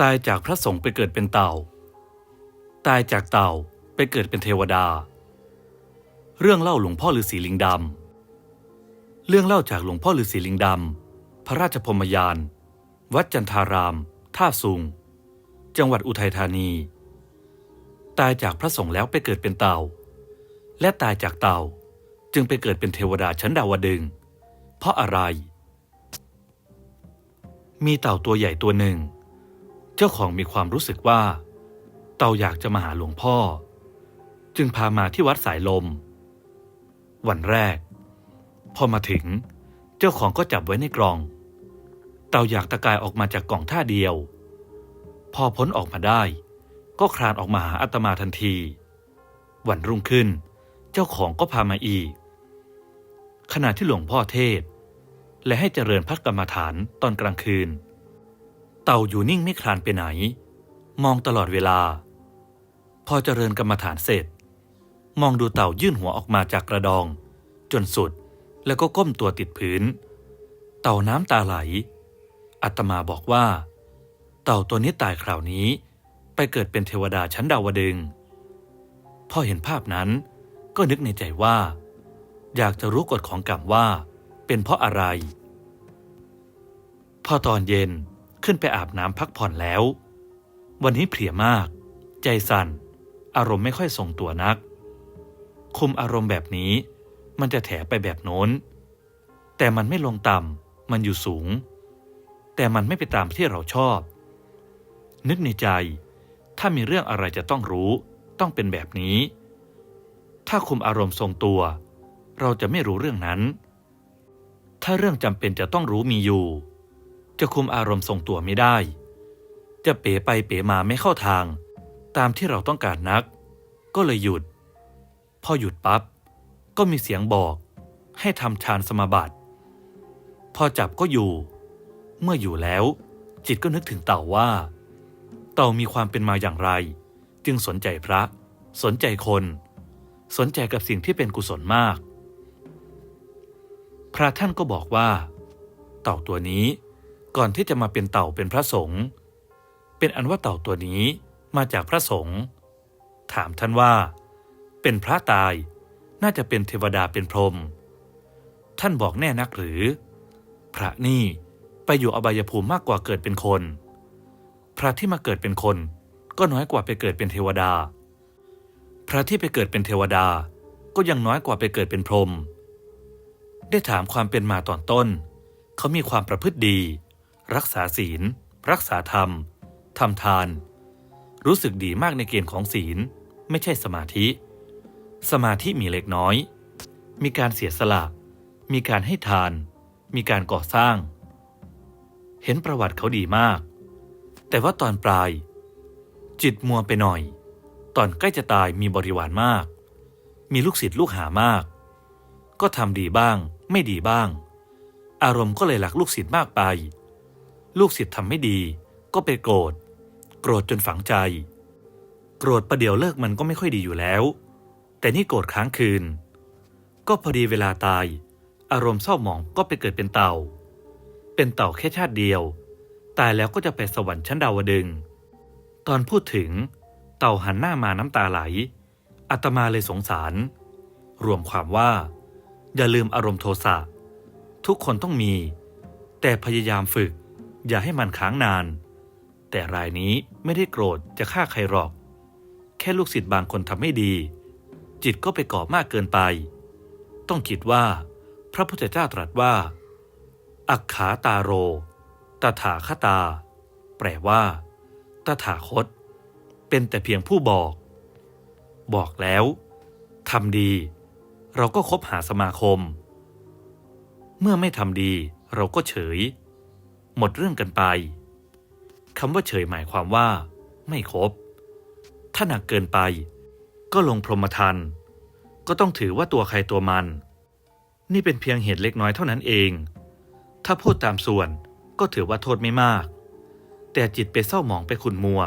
ตายจากพระสงฆ์ไปเกิดเป็นเต่า ตายจากเต่าไปเกิดเป็นเทวดา เรื่องเล่าหลวงพ่อฤาษีลิงดำ เรื่องเล่าจากหลวงพ่อฤาษีลิงดำ พระราชพรมยาน วัดจันทาราม ท่าสุง จังหวัดอุทัยธานี ตายจากพระสงฆ์แล้วไปเกิดเป็นเต่า และตายจากเต่าจึงไปเกิดเป็นเทวดาชั้นดาวดึง เพราะอะไร มีเต่าตัวใหญ่ตัวหนึ่ง เจ้าของมีความรู้สึกว่า เต่าอยากจะมาหาหลวงพ่อ จึงพามาที่วัดสายลม วันแรก พอมาถึง เจ้าของก็จับไว้ในกล่อง เต่าอยากตะกายออกมาจากกล่องท่าเดียว พอพ้นออกมาได้ ก็คลานออกมาหาอาตมาทันที วันรุ่งขึ้น เจ้าของก็พามาอีก ขณะที่หลวงพ่อเทศ และให้เจริญพักกรรมฐานตอนกลางคืน เต่าอยู่นิ่งไม่คลานไปไหน มองตลอดเวลา พอเจริญกรรมฐานเสร็จ มองดูเต่ายื่นหัวออกมาจากกระดอง จนสุดแล้วก็ก้มตัวติดพื้น เต่าน้ำตาไหลอาตมาบอกว่า เต่าตัวนี้ตายคราวนี้ ไปเกิดเป็นเทวดาชั้นดาวดึงพอเห็นภาพนั้นก็นึกในใจว่า อยากจะรู้กฎของกรรมว่า เป็นเพราะอะไร พอตอนเย็น ขึ้นไปอาบน้ำพักผ่อนแล้ว วันนี้เพลียมาก ใจสั่น อารมณ์ไม่ค่อยทรงตัวนัก คุมอารมณ์แบบนี้ มันจะแถไปแบบโน้น แต่มันไม่ลงต่ำมันอยู่สูง แต่มันไม่ไปตามที่เราชอบ นึกในใจ ถ้ามีเรื่องอะไรจะต้องรู้ ต้องเป็นแบบนี้ ถ้าคุมอารมณ์ทรงตัว เราจะไม่รู้เรื่องนั้น ถ้าเรื่องจำเป็นจะต้องรู้มีอยู่ จะคุมอารมณ์ทรงตัวไม่ได้ จะเป๋ไปเป๋มาไม่เข้าทาง ตามที่เราต้องการนัก ก็เลยหยุด พอหยุดปับ๊บก็มีเสียงบอก ให้ทำฌานสมาบัติ พอจับก็อยู่ เมื่ออยู่แล้ว จิตก็นึกถึงเต่าว่า เต่ามีความเป็นมาอย่างไร จึงสนใจพระ สนใจคน สนใจกับสิ่งที่เป็นกุศลมาก พระท่านก็บอกว่า เต่าตัวนี้ ก่อนที่จะมาเป็นเต่าเป็นพระสงฆ์เป็นอันว่าเต่าตัวนี้มาจากพระสงฆ์ถามท่านว่า เป็นพระตายน่าจะเป็นเทวดาเป็นพรหมท่านบอกแน่นักหรือ พระนี่ไปอยู่อบายภูมิมากกว่าเกิดเป็นคน พระที่มาเกิดเป็นคนก็น้อยกว่าไปเกิดเป็นเทวดา พระที่ไปเกิดเป็นเทวดาก็ยังน้อยกว่าไปเกิดเป็นพรหมได้ถามความเป็นมาตอนต้น เขามีความประพฤติดี รักษาศีล รักษาธรรมทำทาน รู้สึกดีมากในเกณฑ์ของศีล ไม่ใช่สมาธิ สมาธิมีเล็กน้อย มีการเสียสละ มีการให้ทาน มีการก่อสร้าง เห็นประวัติเขาดีมาก แต่ว่าตอนปลาย จิตมัวไปหน่อย ตอนใกล้จะตายมีบริวารมาก มีลูกศิษย์ลูกหามาก ก็ทำดีบ้าง ไม่ดีบ้าง อารมณ์ก็เลยหลักลูกศิษย์มากไป ลูกศิษย์ทำไม่ดี ก็ไปโกรธ โกรธจนฝังใจ โกรธประเดี๋ยวเลิกมันก็ไม่ค่อยดีอยู่แล้ว แต่นี่โกรธค้างคืน ก็พอดีเวลาตาย อารมณ์เศร้าหมองก็ไปเกิดเป็นเต่า เป็นเต่าแค่ชาติเดียว ตายแล้วก็จะไปสวรรค์ชั้นดาวดึง ตอนพูดถึง เต่าหันหน้ามาน้ำตาไหลอาตมาเลยสงสาร รวมความว่า อย่าลืมอารมณ์โทสะทุกคนต้องมี แต่พยายามฝึก อย่าให้มันค้างนาน แต่รายนี้ไม่ได้โกรธจะฆ่าใครหรอก แค่ลูกศิษย์บางคนทำไม่ดี จิตก็ไปก่อมากเกินไป ต้องคิดว่า พระพุทธเจ้าตรัสว่า อักขาตาโร ตถาคตา แปลว่า ตถาคต เป็นแต่เพียงผู้บอก บอกแล้วทำดี เราก็คบหาสมาคม เมื่อไม่ทำดีเราก็เฉย หมดเรื่องกันไปคำว่าเฉยหมายความว่า ไม่ครบ ถ้าหนักเกินไป ก็ลงพรหมทันก็ต้องถือว่าตัวใครตัวมัน นี่เป็นเพียงเหตุเล็กน้อยเท่านั้นเอง ถ้าพูดตามส่วนก็ถือว่าโทษไม่มาก แต่จิตไปเศร้าหมองไปขุนมัว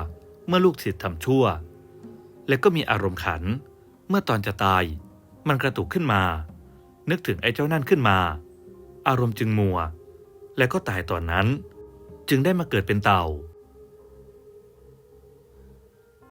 เมื่อลูกศิษย์ทำชั่ว และก็มีอารมณ์ขัน เมื่อตอนจะตาย มันกระตุกขึ้นมา นึกถึงไอ้เจ้านั่นขึ้นมา อารมณ์จึงมัว และก็ตายตอนนั้น จึงได้มาเกิดเป็นเต่า